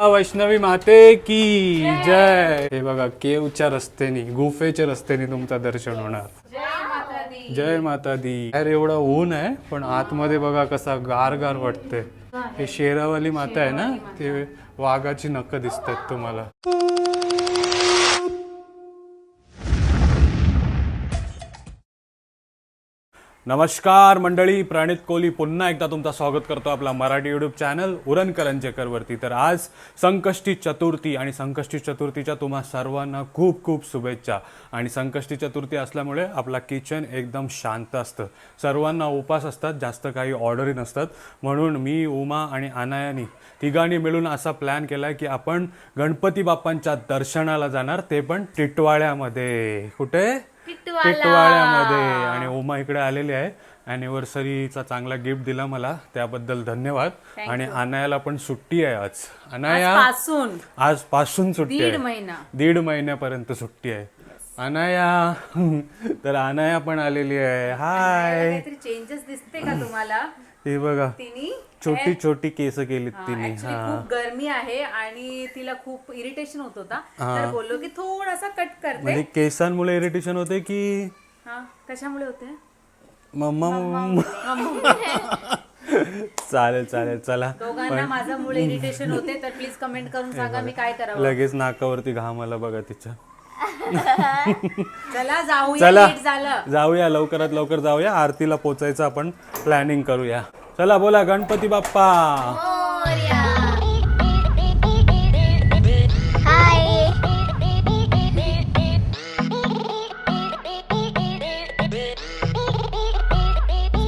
वैष्णवी माते की जय. हे बघा केवच्या रस्त्यानी गुफेच्या रस्त्याने तुमचं दर्शन होणार. जय माता दी बाहेर एवढा ऊन आहे पण आतमध्ये बघा कसा गार गार वाटते हे शेरावाली माता आहे ना ते वाघाची नख दिसतात तुम्हाला. नमस्कार मंडळी प्रणित कोहली पुन्हा एकदा तुमचं स्वागत करतो आपला मराठी यूट्यूब चॅनल उरण करंजेकरवरती तर आज संकष्टी चतुर्थी आणि संकष्टी चतुर्थीच्या तुम्हा सर्वांना खूप खूप शुभेच्छा. आणि संकष्टी चतुर्थी असल्यामुळे आपला किचन एकदम शांत असतं. सर्वांना उपास असतात जास्त काही ऑर्डरी नसतात. म्हणून मी उमा आणि अनायानी तिघांनी मिळून असा प्लॅन केला आहे की आपण गणपती बाप्पांच्या दर्शनाला जाणार ते पण टिटवाळ्यामध्ये. कुठे? टिटवाळ्यामध्ये आणि उमा इकडे आलेली आहे. अॅनिव्हर्सरीचा चांगला गिफ्ट दिला मला. त्याबद्दल धन्यवाद. आणि अनायाला पण सुट्टी आहे आज. अनाया पासून आज पासून सुट्टी दीड आहे. महिना. दीड महिन्यापर्यंत सुट्टी आहे. अनाया तर अनाया पण आलेली आहे. हाय चेंजेस दिसते का तुम्हाला? हे बघा. तिने छोटी छोटी केस केलीत तिने. खूप गरमी आहे आणि तिला खूप इरिटेशन होत होता. तर बोललो की थोडासा कट करते. म्हणजे केसांमुळे इरिटेशन होते की हा कशामुळे होते? मम्मा चालेल चालेल चला. दोघांना मुळे इरिटेशन होते तर प्लीज कमेंट करून सांगा मी काय करावं. लगेच नाकावरती घाम आला बघा तिच्या. चला जाऊया चला. लेट झालं. जाऊया लवकरात लवकर जाऊया. आरतीला पोचायचं आपण प्लॅनिंग करूया. चला बोला गणपती बाप्पा.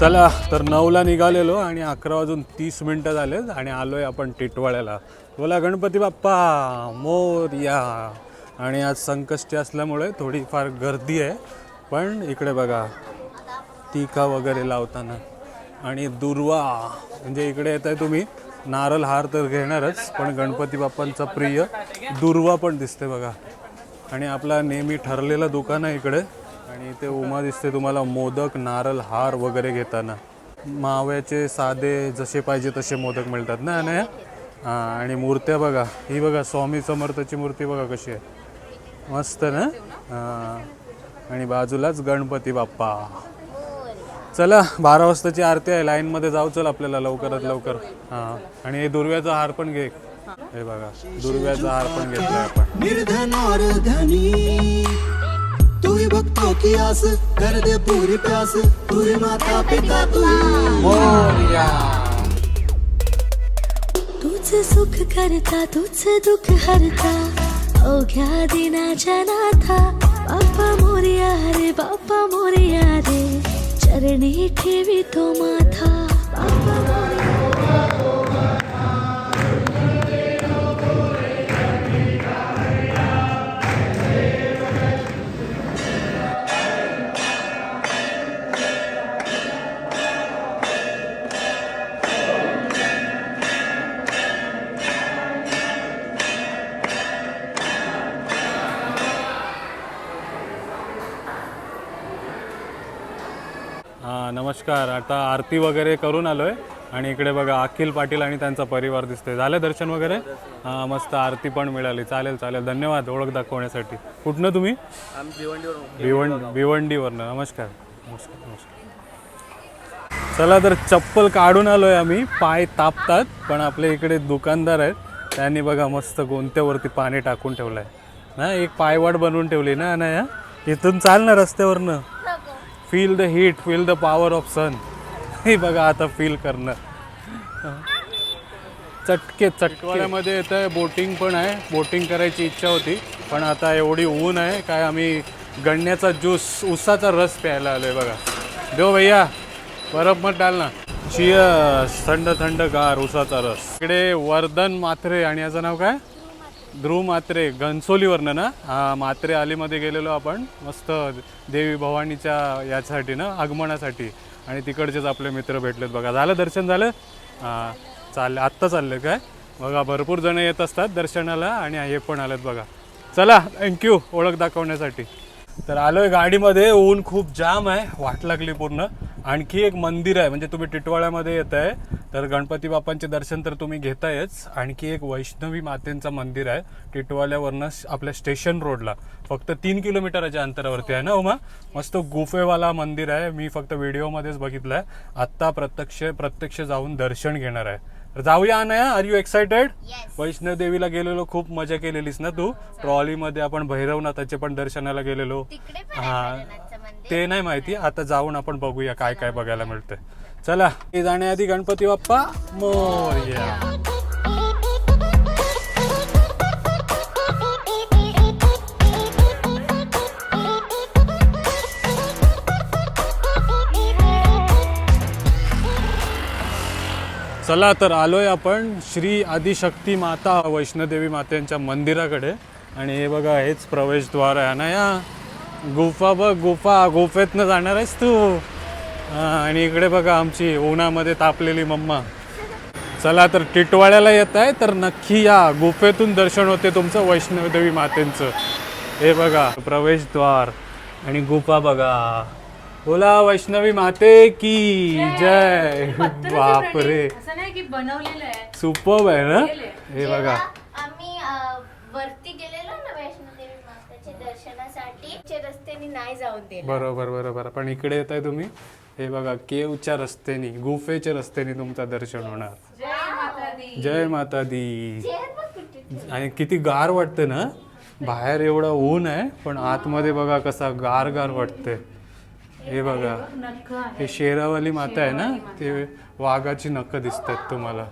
चला तर नऊला निघालेलो आणि अकरा वाजून तीस मिनिटं झालेत आणि आलोय आपण टिटवाळ्याला. बोला गणपती बाप्पा. मोरया. आणि आज संकष्टी असल्यामुळे थोडीफार गर्दी आहे. पण इकडे बघा टीका वगैरे लावताना. आणि दुर्वा म्हणजे इकडे येत आहे तुम्ही. नारळ हार तर घेणारच पण गणपती बाप्पांचा प्रिय दुर्वा पण दिसते बघा. आणि आपला नेहमी ठरलेलं दुकान आहे इकडे. आणि इथे उमा दिसते तुम्हाला मोदक नारळ हार वगैरे घेताना. माव्याचे साधे जसे पाहिजे तसे मोदक मिळतात ना अनया? हां आणि मूर्त्या बघा. ही बघा स्वामी समर्थाची मूर्ती बघा कशी आहे. मस्त ना? हां. आणि बाजूलाच गणपती बाप्पा. चला बारा वाजताची आरती आहे. लाईनमध्ये जाऊ चल आपल्याला लवकरात लवकर. हां. आणि हे दुर्व्याचा हार पण घे. हे बघा दुर्व्याचा हार पण घेतलाय आपण. निर्धन और धनी तू ही भक्तों की आस. कर दे पूरी प्यास. तू ही माता पिता तू तुझ सुख करता तुझ दुःख हरता. अवघ्या दिनाच्या नाथा बाप्पा मोरया रे बाप्पा मोरया रे चरणी ठेवी तो माथा बाप्पा मोरया नमस्कार. आता आरती वगैरे करून आलोय. आणि इकडे बघा अखिल पाटील आणि त्यांचा परिवार दिसतोय. झालं दर्शन वगैरे? हां मस्त आरती पण मिळाली. चालेल चालेल. धन्यवाद ओळख दाखवण्यासाठी. कुठनं तुम्ही? भिवंड भिवंडीवरनं. नमस्कार. नमस्कार नमस्कार. चला तर चप्पल काढून आलोय आम्ही. पाय तापतात पण आपले इकडे दुकानदार आहेत. त्यांनी बघा मस्त गोंत्यावरती पाणी टाकून ठेवलं आहे ना एक पायवाट बनवून ठेवली ना ना या इथून चाल ना रस्त्यावरनं. Feel the heat feel the power of sun हे बघा आता फील करणं. चटके चटकेमध्ये येतं आहे बोटिंग पण आहे. बोटिंग करायची इच्छा होती पण आता एवढी ऊन आहे काय आम्ही गण्याचा ज्यूस उसाचा रस प्यायला आलोय बघा. देव भैया बरफ मत डाल ना. चियर्स थंड थंड गार उसाचा रस. इकडे वर्धन मात्रे आणि याचं नाव काय? ध्रुव मात्रे घनसोलीवरनं ना? हा मात्रे आलीमध्ये गेलेलो आपण. मस्त देवी भवानीच्या यासाठी ना आगमनासाठी. आणि तिकडचेच आपले मित्र भेटलेत बघा. झालं दर्शन झालं? हां चाललं आत्ता चाललं काय? बघा भरपूर जण येत असतात दर्शनाला आणि हे पण आलेत बघा. चला थँक्यू ओळख दाखवण्यासाठी. तर आलोय गाडीमध्ये ऊन खूप जाम आहे वाट लागली पूर्ण. आणखी एक मंदिर आहे म्हणजे तुम्ही टिटवाळ्यामध्ये येत आहे. तर गणपती बाप्पांचे दर्शन तर तुम्ही घेतायच. आणखी एक वैष्णवी मातेचं मंदिर आहे टिटवाळ्यावरनं आपल्या स्टेशन रोडला. फक्त तीन किलोमीटरच्या अंतरावरती आहे ना उमा? मस्त गुफेवाला मंदिर आहे. मी फक्त व्हिडिओमध्येच बघितलं आहे आत्ता प्रत्यक्ष प्रत्यक्ष जाऊन दर्शन घेणार आहे. तर जाऊया अनया. आर यू एक्सायटेड वैष्णव देवीला गेलेलो खूप मजा केलेलीस ना तू? ट्रॉलीमध्ये आपण भैरवनाथाचे पण दर्शनाला गेलेलो. हा. ते नाही माहिती. आता जाऊन आपण बघूया काय काय बघायला मिळतंय. चला हे जाण्याआधी गणपती बाप्पा. मोरया. चला तर आलोय आपण श्री आदिशक्ती माता वैष्णोदेवी मातेच्या मंदिराकडे. आणि हे बघा हेच प्रवेशद्वार आहे ना या. गुफा बघ गुफा गुफेतनं जाणार आहेस तू. आणि इकडे बघा आमची उन्हामध्ये तापलेली मम्मा. चला तर टिटवाळ्याला येत आहे तर नक्की या गुफेतून दर्शन होते तुमचं वैष्णवदेवी मातेंचं. हे बघा प्रवेशद्वार आणि गुफा बघा. बोला वैष्णवी माते की जय. बापरे. असं नाही की बनवलेलं आहे. सुपर आहे ना? हे बघा. आम्ही अ, वरती गेलेलो ना वैष्णोदेवी माताच्या दर्शनासाठी चे रस्त्याने नाही जाऊन दिलं. बरोबर बरोबर. पण इकडे येत आहे तुम्ही. हे बघा केवच्या रस्त्याने गुफेच्या रस्त्याने तुमचं दर्शन होणार. जय माता दी जय माता दी चेअर बघ कुठे आणि किती गार वाटते ना? बाहेर एवढं ऊन आहे पण आतमध्ये बघा कसा गार गार वाटते हे बघा हे शेरावाली माता आहे ना? ते वाघाची नख दिसत आहेत तुम्हाला.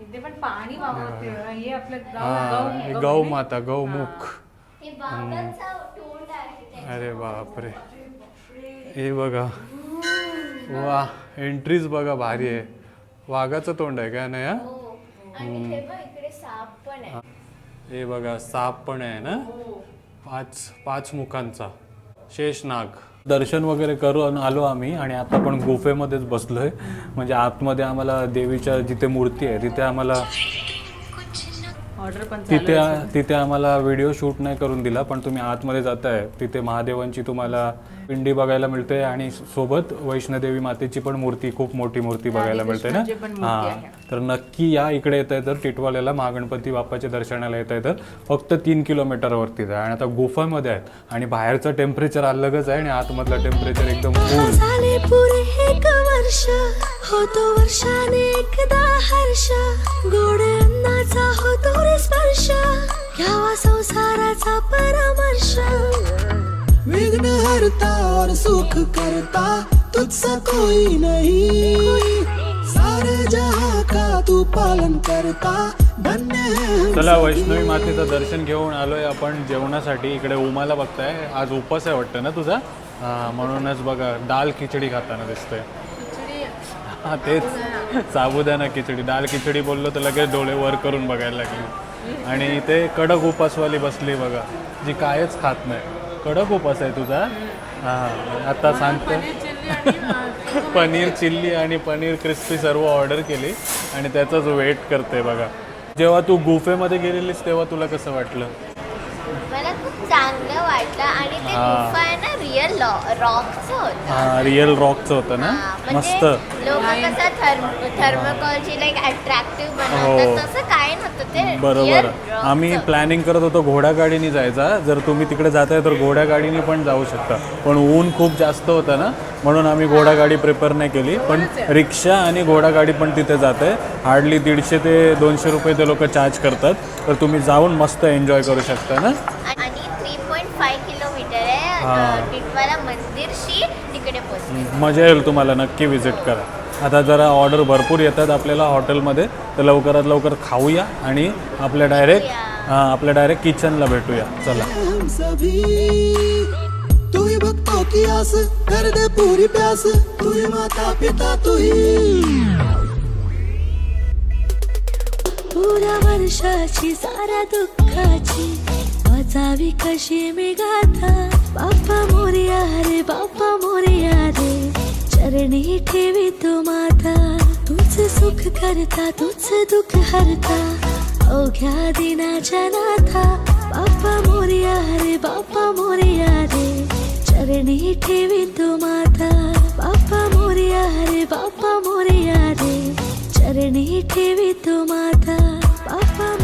इथे पण पाणी वापरते हे आपलं हा गाव हे गौ माता गौमुख. हे. अरे बापरे. हे बघा. वा एंट्रीज बघा भारी आहे. वाघाचं तोंड आहे काय ना या हो. आणि हे बघ इकडे साप पण आहे. हे. बघा साप पण आहे ना? पाच पाच मुखांचा. शेषनाग. दर्शन वगैरे करून आलो आम्ही आणि आता पण गुफेमध्येच बसलोय. म्हणजे आतमध्ये आम्हाला देवीच्या जिथे मूर्ती आहे तिथे आम्हाला ऑर्डर पण तिथे तिथे आम्हाला व्हिडिओ शूट नाही करून दिला पण तुम्ही आतमध्ये जाताय तिथे महादेवांची तुम्हाला पिंडी बघायला मिळते आणि सोबत वैष्णोदेवी मातेची पण मूर्ती खूप मोठी मूर्ती बघायला मिळते ना? हा. तर नक्की या इकडे येत आहे तर टिटवाल्याला महागणपती बाप्पाच्या दर्शनाला येत आहे तर फक्त तीन किलोमीटरवरतीच आहे. आणि आता गुफामध्ये आहेत. आणि बाहेरचं टेम्परेचर अलगच आहे आणि आतमधलं टेम्परेचर एकदम घ्यावा संसाराचा परामर्श. विघ्न हरता और सुख करता तुझसा कोई नहीं। सारे जहां का तू पालन करता धन्य चला वैष्णवी मातेचं दर्शन घेऊन आलोय आपण जेवणासाठी. इकडे उमाला बघताय. आज उपास आहे वाटतं ना तुझा? हा म्हणूनच बघा दाल खिचडी खाताना दिसतंय. हा तेच. साबुदाणा खिचडी. दाल खिचडी बोललो तर लगेच डोळे वर करून बघायला लागली. आणि ते कडक उपासवाली बसली बघा जी कायच खात नाही. कडक उपास आहे तुझा. हा आता सांगतो. पनीर चिल्ली आणि पनीर क्रिस्पी सर्व ऑर्डर केली आणि त्याचाच वेट करते बघा. जेव्हा तू गुफेमध्ये गेलेलीस तेव्हा तुला कसं वाटलं? खूप चांगलं वाटलं आणि ते हा. गुफा आहे ना रिअल रॉकचं होतं. हा रिअल रॉकचं होतं ना? हा, मस्त. म्हणजे लोक कसं थर्म थर्मोकॉलची लाईक अट्रॅक्टिव्ह हो. बनवतात तसं काय नव्हतं ते बरोबर. real rock आम्ही चं. प्लॅनिंग करत होतो घोडागाडीने जायचा. जर तुम्ही तिकडे जाताय तर घोडागाडीने पण जाऊ शकता. पण ऊन खूप जास्त होतं ना? म्हणून आम्ही घोडागाडी प्रिफर नाही केली. पण रिक्षा आणि घोडागाडी पण तिथे जाते. हार्डली दीडशे ते दोनशे रुपये ते लोक चार्ज करतात. तर तुम्ही जाऊन मस्त एन्जॉय करू शकता ना? आणि हा. अं, टिटवाळा मंदिरशी तिकडे मजा येईल तुम्हाला नक्की विजिट करा. आता जरा ऑर्डर भरपूर येतात आपल्याला हॉटेलमध्ये तर लवकरात लवकर खाऊया आणि आपल्या डायरेक्ट आपल्या डायरेक्ट किचनला भेटूया. चला. हम सभी तू ही भक्तों की आस कर दे पूरी प्यास तू ही माता पिता तू ही। पुरा वर्षाची सारा दुःखाची वाचावी कशी मी गाथा बाप्पा मोरया रे बापा मोरया रे चरणी ठेवी तो माता. तुझ सुख करता तुझ दुःख हरता. अवघ्या दिनाच्या नाथा बापा मोरया रे बापा मोरया रे चरणी ठेवी तो माता. बापा मोरया रे बापा मोरया रे चरणी ठेवी तो माता. बापा